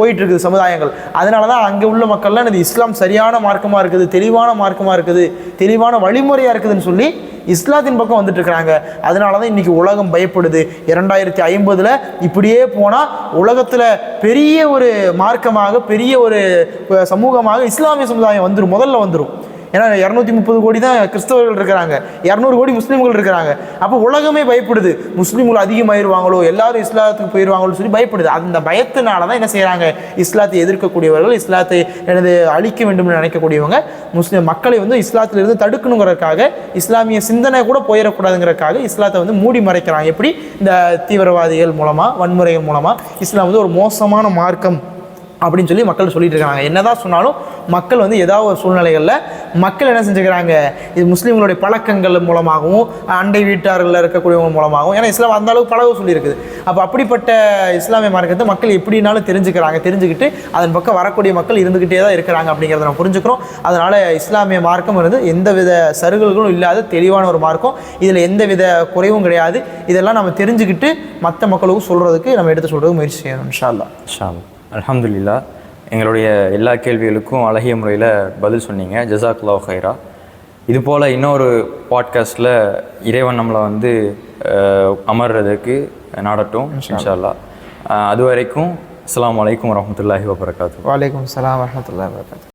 போயிட்டு இருக்குது சமுதாயங்கள். அதனால தான் அங்கே உள்ள மக்கள்லாம் எனது இஸ்லாம் சரியான மார்க்கமாக இருக்குது தெளிவான மார்க்கமாக இருக்குது தெளிவான வழிமுறையாக இருக்குதுன்னு சொல்லி இஸ்லாத்தின் பக்கம் வந்துட்டு இருக்கிறாங்க அதனால தான் இன்னைக்கு உலகம் பயப்படுது. இரண்டாயிரத்தி ஐம்பதில் இப்படியே போனால் உலகத்தில் பெரிய ஒரு மார்க்கமாக பெரிய ஒரு சமூகமாக இஸ்லாமிய சமுதாயம் வந்துடும் முதல்ல வந்துடும் ஏன்னா இரநூத்தி முப்பது கோடி தான் கிறிஸ்தவர்கள் இருக்கிறாங்க. இரநூறு கோடி முஸ்லீம்கள் இருக்கிறாங்க. அப்போ உலகமே பயப்படுது. முஸ்லீம்கள் அதிகமாயிருவாங்களோ எல்லாரும் இஸ்லாத்துக்கு போயிடுவாங்களோ சொல்லி பயப்படுது. அந்த பயத்தினால தான் என்ன செய்கிறாங்க இஸ்லாத்தை எதிர்க்கக்கூடியவர்கள் இஸ்லாத்தை எனது அழிக்க வேண்டும் என்று நினைக்கக்கூடியவங்க முஸ்லீம் மக்களை வந்து இஸ்லாத்திலிருந்து தடுக்கணுங்கிறதுக்காக இஸ்லாமிய சிந்தனை கூட போயிடக்கூடாதுங்கிறதுக்காக இஸ்லாத்தை வந்து மூடி மறைக்கிறாங்க. எப்படி? இந்த தீவிரவாதிகள் மூலமாக வன்முறைகள் மூலமாக இஸ்லாம் வந்து ஒரு மோசமான மார்க்கம். அப்படின்னு சொல்லி மக்கள் சொல்லிட்டு இருக்காங்க. என்னதான் சொன்னாலும் மக்கள் வந்து ஏதாவது ஒரு சூழ்நிலைகளில் மக்கள் என்ன செஞ்சுக்கிறாங்க? இது முஸ்லீம்களுடைய பழக்கங்கள் மூலமாகவும் அண்டை வீட்டார்களில் இருக்கக்கூடியவங்க மூலமாகவும் ஏன்னா இஸ்லாம் அந்த அளவுக்கு பழக சொல்லியிருக்குது அப்போ அப்படிப்பட்ட இஸ்லாமிய மார்க்கத்தை மக்கள் எப்படினாலும் தெரிஞ்சுக்கிறாங்க. தெரிஞ்சுக்கிட்டு அதன் பக்கம் வரக்கூடிய மக்கள் இருந்துக்கிட்டே தான் இருக்கிறாங்க அப்படிங்கிறத நம்ம புரிஞ்சுக்கிறோம். அதனால் இஸ்லாமிய மார்க்கம் வந்து எந்தவித சருகல்களும் இல்லாத தெளிவான ஒரு மார்க்கம். இதில் எந்தவித குறைவும் கிடையாது. இதெல்லாம் நம்ம தெரிஞ்சுக்கிட்டு மற்ற மக்களுக்கும் சொல்கிறதுக்கு நம்ம எடுத்து சொல்கிறதுக்கு முயற்சி செய்யணும் இன்ஷா அல்லாஹ். அல்ஹம்துலில்லாஹ் எங்களுடைய எல்லா கேள்விகளுக்கும் அழகிய முறையில் பதில் சொன்னீங்க. ஜசாக்லா ஹைரா இது போல் இன்னொரு பாட்காஸ்ட்டில் இறைவன் நம்மளை வந்து அமர்றதுக்கு நாடட்டும் இன்ஷா அல்லாஹ். அஹ், அது வரைக்கும் அஸ்ஸலாமு அலைக்கும் வரஹ்மத்துல்லாஹி வபரகாத்து வலைக்கம் சலாம் வரமத்துல்லா வரகாத்து